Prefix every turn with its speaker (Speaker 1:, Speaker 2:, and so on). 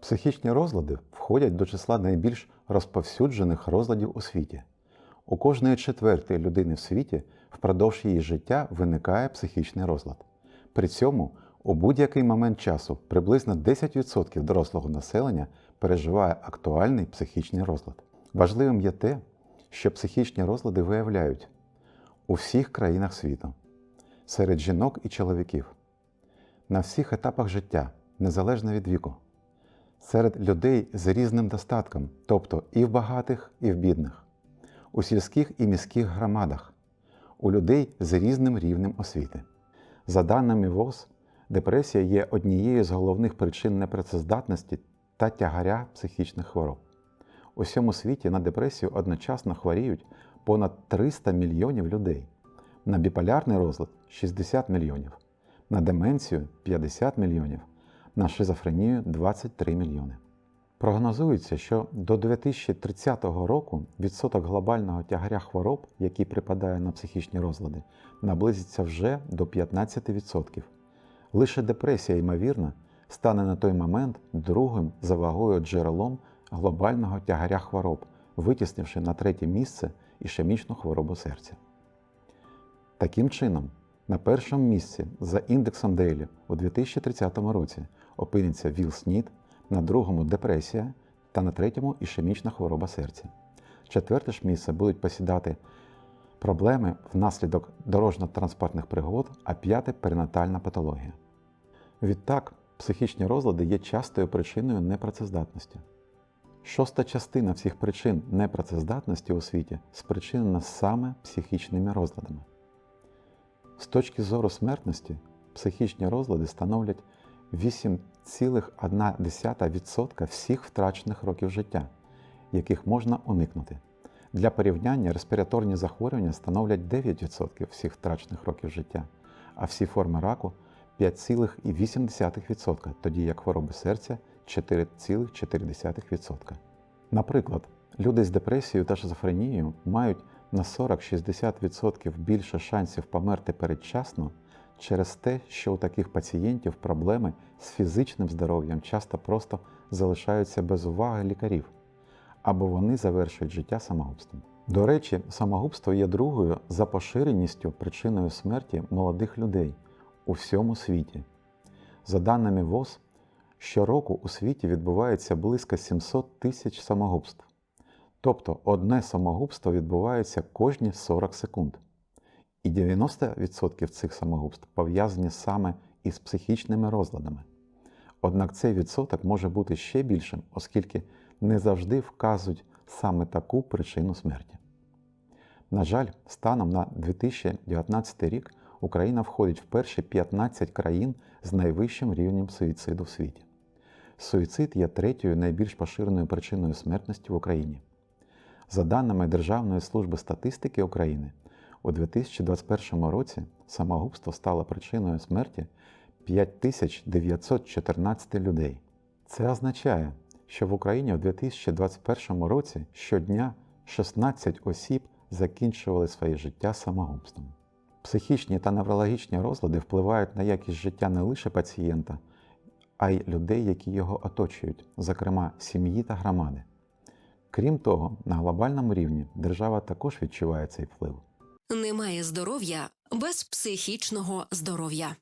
Speaker 1: Психічні розлади входять до числа найбільш розповсюджених розладів у світі. У кожної четвертої людини в світі впродовж її життя виникає психічний розлад. При цьому у будь-який момент часу приблизно 10% дорослого населення переживає актуальний психічний розлад. Важливим є те, що психічні розлади виявляють у всіх країнах світу, серед жінок і чоловіків, на всіх етапах життя, незалежно від віку серед людей з різним достатком, тобто і в багатих, і в бідних, у сільських і міських громадах, у людей з різним рівнем освіти. За даними ВОЗ, депресія є однією з головних причин непрацездатності та тягаря психічних хвороб. У всьому світі на депресію одночасно хворіють понад 300 мільйонів людей, на біполярний розлад 60 мільйонів, на деменцію 50 мільйонів, на шизофренію 23 мільйони. Прогнозується, що до 2030 року відсоток глобального тягаря хвороб, який припадає на психічні розлади, наблизиться вже до 15%. Лише депресія, ймовірно, стане на той момент другим за вагою джерелом глобального тягаря хвороб, витіснивши на третє місце ішемічну хворобу серця. Таким чином, на першому місці за індексом Дейлі у 2030 році опиниться ВІЛ-СНІД, на другому депресія та на третьому ішемічна хвороба серця. Четверте ж місце будуть посідати проблеми внаслідок дорожньо-транспортних пригод, а п'яте перинатальна патологія. Відтак, психічні розлади є частою причиною непрацездатності. Шоста частина всіх причин непрацездатності у світі спричинена саме психічними розладами. З точки зору смертності, психічні розлади становлять 8,1% всіх втрачених років життя, яких можна уникнути. Для порівняння респіраторні захворювання становлять 9% всіх втрачених років життя, а всі форми раку 5,8%, тоді як хвороби серця 4,4%. Наприклад, люди з депресією та шизофренією мають на 40-60% більше шансів померти передчасно через те, що у таких пацієнтів проблеми з фізичним здоров'ям часто просто залишаються без уваги лікарів, або вони завершують життя самогубством. До речі, самогубство є другою за поширеністю причиною смерті молодих людей у всьому світі. За даними ВОЗ, щороку у світі відбувається близько 700 тисяч самогубств. Тобто одне самогубство відбувається кожні 40 секунд. І 90% цих самогубств пов'язані саме із психічними розладами. Однак цей відсоток може бути ще більшим, оскільки не завжди вказують саме таку причину смерті. На жаль, станом на 2019 рік Україна входить в перші 15 країн з найвищим рівнем суїциду в світі. Суїцид є третьою найбільш поширеною причиною смертності в Україні. За даними Державної служби статистики України, у 2021 році самогубство стало причиною смерті 5914 людей. Це означає, що в Україні у 2021 році щодня 16 осіб закінчували своє життя самогубством. Психічні та неврологічні розлади впливають на якість життя не лише пацієнта, а й людей, які його оточують, зокрема сім'ї та громади. Крім того, на глобальному рівні держава також відчуває цей вплив.
Speaker 2: Немає здоров'я без психічного здоров'я.